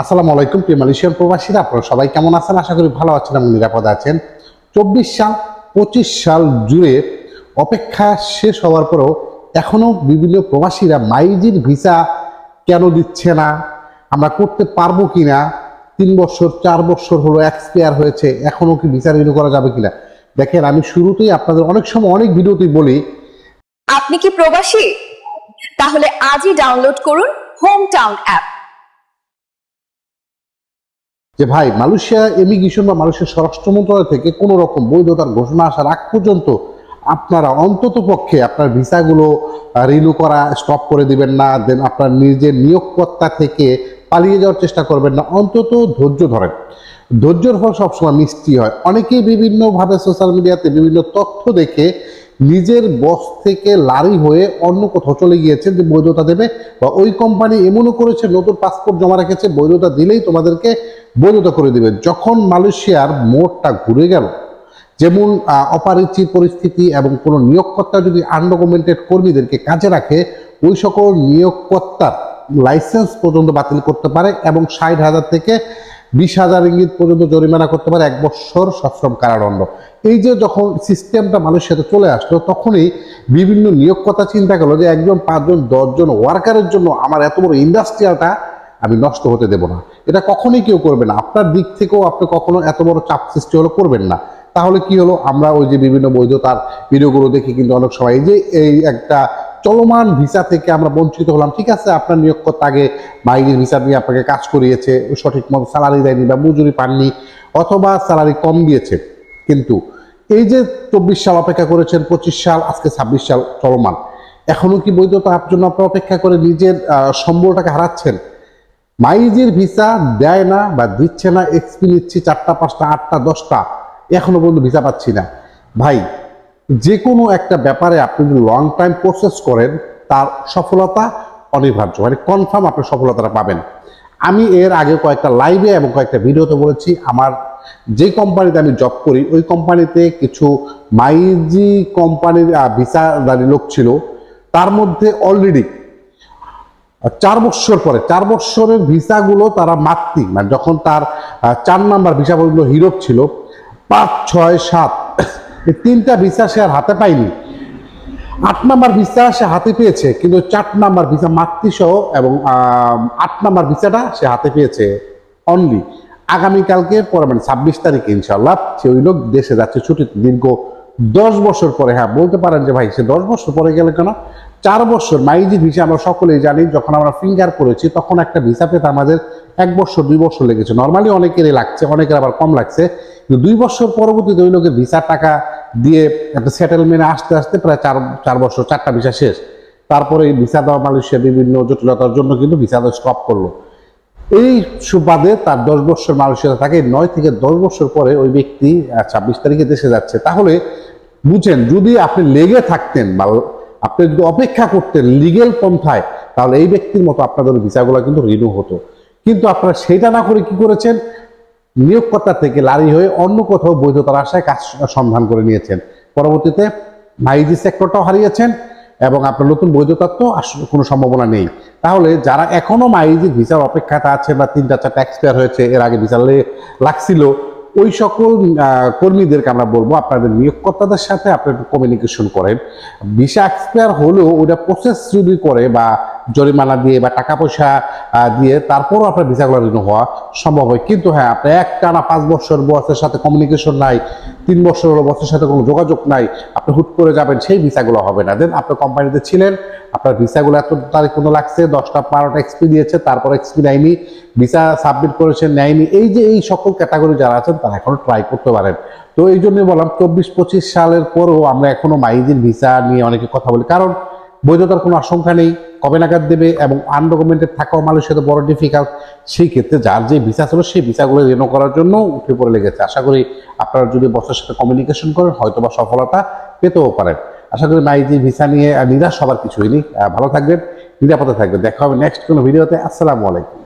আসসালামু আলাইকুম, প্রিয় মালয়েশিয়ার প্রবাসীরা। আপনারা সবাই কেমন আছেন? আশা করি ভালো আছেন এবং নিরাপদে আছেন। চব্বিশ সাল, পঁচিশ সাল জুড়ে অপেক্ষা শেষ হওয়ার পরেও এখনও বিভিন্ন প্রবাসীরা মাইজির ভিসা কেন দিচ্ছে না? আমরা করতে পারব কিনা? তিন বছর, চার বছর হলো এক্সপায়ার হয়েছে, এখনও কি ভিসা রিনিউ করা যাবে কিনা? দেখেন, আমি শুরুতেই আপনাদের অনেক সময় অনেক ভিডিওতেই বলি, আপনি কি প্রবাসী? তাহলে আজই ডাউনলোড করুন হোম টাউন অ্যাপ যে ভাই, মালয়েশিয়া ইমিগ্রেশন বা মালয়েশিয়া স্বরাষ্ট্র মন্ত্রণালয় থেকে কোনো রকম বৈধতার ঘোষণা আসার আগ পর্যন্ত আপনারা অন্তত পক্ষে আপনার ভিসাগুলো রিনিউ করা স্টপ করে দিবেন না। দেন আপনার নিজের নিয়োগকর্তা থেকে পালিয়ে যাওয়ার চেষ্টা করবেন না। অন্তত ধৈর্য ধরেন। ধৈর্যের ফল সবসময় মিষ্টি হয়। অনেকেই বিভিন্নভাবে সোশ্যাল মিডিয়াতে বিভিন্ন তথ্য দেখে নিজের বস থেকে লারি হয়ে অন্য কোথাও চলে গিয়েছে যে বৈধতা দেবে, বা ওই কোম্পানি এমনও করেছে, নতুন পাসপোর্ট জমা রেখেছে, বৈধতা দিলেই তোমাদেরকে বৈধতা করে দিবে যখন মালয়েশিয়ার মোড়টা ঘুরে গেল, যেমন অপরিচিত পরিস্থিতি এবং কোনো নিয়োগকর্তা যদি আনডকুমেন্টেড কর্মীদেরকে কাজে রাখে, ওই সকল নিয়োগকর্তার লাইসেন্স পর্যন্ত বাতিল করতে পারে এবং ষাট হাজার থেকে বিশ হাজার ইঙ্গিত পর্যন্ত জরিমানা করতে পারে এক বছর সশ্রম কারাদণ্ড। এই যে যখন সিস্টেমটা মানুষের সাথে চলে আসলো, তখনই বিভিন্ন নিয়োগকর্তা চিন্তা করল যে একজন, পাঁচজন, দশজন ওয়ার্কারের জন্য আমার এত বড় ইন্ডাস্ট্রিয়ালটা আমি নষ্ট হতে দেব না। এটা কখনোই কেউ করবে না। আপনার দিক থেকেও আপনি কখনো এত বড় চাপ সৃষ্টি হলো করবেন না। তাহলে কি হলো? আমরা ওই যে বিভিন্ন বৈধতার ভিডিওগুলো দেখি কিন্তু অনেক সময় যে এই একটা চলমান ভিসা থেকে আমরা বঞ্চিত হলাম, ঠিক আছে? আপনার নিয়োগকর্তা আগে বাইরের ভিসা নিয়ে আপনাকে কাজ করিয়েছে, সঠিক মতো স্যালারি দেয়নি বা মজুরি পাননি অথবা স্যালারি কম দিয়েছে। কিন্তু এই যে চব্বিশ সাল অপেক্ষা করেছেন, পঁচিশ সাল, আজকে ছাব্বিশ সাল চলমান। এখনও কি বৈধতার জন্য আপনি অপেক্ষা করে নিজের সম্বলটাকে হারাচ্ছেন? মাইজের ভিসা দেয় না বা দিচ্ছে না এক্সপি নিচ্ছি চারটা, পাঁচটা, আটটা, দশটা। এখনও পর্যন্ত ভিসা পাচ্ছি না। ভাই যে কোনো একটা ব্যাপারে আপনি যদি লং টাইম প্রসেস করেন, তার সফলতা অনিবার্য। মানে কনফার্ম আপনি সফলতাটা পাবেন। আমি এর আগে কয়েকটা লাইভে এবং কয়েকটা ভিডিওতে বলেছি, আমার যে কোম্পানিতে আমি জব করি, ওই কোম্পানিতে কিছু মাইজি কোম্পানির ভিসাদারি লোক ছিল। তার মধ্যে অলরেডি চার বৎসর পরে, চার বছরের ভিসাগুলো তারা মাতৃ মানে যখন তার চার নাম্বার ভিসা পর্যন্ত হিরোপ ছিল, পাঁচ, ছয়, সাত, এই তিনটা ভিসা সে আর হাতে পায়নি। আট নাম্বার ভিসা সে হাতে পেয়েছে, কিন্তু চার নাম্বার ভিসা মাতৃসহ এবং আট নাম্বার ভিসাটা সে হাতে পেয়েছে অনলি আগামীকালকে পরে মানে ছাব্বিশ তারিখে ইনশাল্লাহ সে ওই লোক দেশে যাচ্ছে ছুটিতে, দীর্ঘ দশ বছর পরে হ্যাঁ বলতে পারেন যে ভাই, সে দশ বছর পরে গেলে কেন? চার বছর মাইজি ভিসা, আমরা সকলেই জানি, যখন আমরা ফিঙ্গার করেছি তখন একটা ভিসা পেতে আমাদের এক বছর, দুই বছর লেগেছে। নর্মালি অনেকেরই লাগছে, অনেকের আবার কম লাগছে। কিন্তু দুই বছর পরবর্তীতে ওই লোকের ভিসার টাকা দিয়ে একটা সেটেলমেন্টে আসতে আসতে প্রায় চার চার বছর, চারটা ভিসা শেষ। তারপরে এই ভিসা দেওয়া মালয়েশিয়া বিভিন্ন জটিলতার জন্য কিন্তু ভিসা দেওয়া স্টপ করল। এই সুবাদে তার দশ বছর মালয়েশিয়াতে থাকে, নয় থেকে দশ বছর পরে ওই ব্যক্তি ছাব্বিশ তারিখে দেশে যাচ্ছে। তাহলে বুঝেন, যদি আপনি লেগে থাকতেন বা আপনি যদি অপেক্ষা করতেন লিগেল পন্থায়, তাহলে এই ব্যক্তির মতো আপনাদের ভিসাগুলো কিন্তু রিনিউ হতো। কিন্তু আপনারা সেটা না করে কি করেছেন? নিয়োগকর্তা থেকে লারি হয়ে অন্য কোথাও বৈধতার আশায় কাজ সন্ধান করে নিয়েছেন। পরবর্তীতে মাইজি সেক্টরটাও হারিয়েছেন এবং আপনার নতুন বৈধতার তো কোনো সম্ভাবনা নেই। তাহলে যারা এখনও মাইজি ভিসার অপেক্ষাতে আছে বা তিনটা চারটা এক্সপায়ার হয়েছে, এর আগে ভিসা লে- লাগছিল, ওই সকল কর্মীদেরকে আমরা বলব আপনাদের নিয়োগকর্তাদের সাথে আপনার কমিউনিকেশন করেন। ভিসা এক্সপায়ার হলেও ওটা প্রসেস যদি করে বা জরিমানা দিয়ে বা টাকা পয়সা দিয়ে তারপরও আপনার ভিসাগুলো রিনিউ হওয়া সম্ভব হয়। কিন্তু হ্যাঁ আপনি এক টানা পাঁচ বছর বসের সাথে কমিউনিকেশন নাই, তিন বছর হলো বসের সাথে কোনো যোগাযোগ নাই, আপনি হুট করে যাবেন, সেই ভিসাগুলো হবে না। দেন আপনার কোম্পানিতে ছিলেন, আপনার ভিসাগুলো এত তারিখ কোনো লাগছে, দশটা বারোটা এক্সপি দিয়েছে, তারপর এক্সপি নেয়নি ভিসা সাবমিট করেছেন নেয়নি, এই যে এই সকল ক্যাটাগরি যারা আছেন, তারা এখনও ট্রাই করতে পারেন। তো এই জন্যই বললাম, চব্বিশ পঁচিশ সালের পরেও আমরা এখনও মাইজির ভিসা নিয়ে অনেকে কথা বলি। কারণ বৈধতার কোনো আশঙ্কা নেই কবে নাগাদ দেবে এবং আনডকুমেন্টেড থাকাও সাথে বড় ডিফিকাল্ট সেই ক্ষেত্রে যার যে ভিসা ছিল সেই ভিসাগুলো রেনো করার জন্য উঠে পড়ে লেগেছে। আশা করি আপনারা যদি বসের সাথে কমিউনিকেশন করেন হয়তো বা সফলতা পেতেও পারেন। আশা করি মাইজি ভিসা নিয়ে, নিরাশ হবার কিছুই নেই। ভালো থাকবেন, নিরাপদে থাকবেন। দেখা হবে নেক্সট কোনো ভিডিওতে আসসালামু আলাইকুম।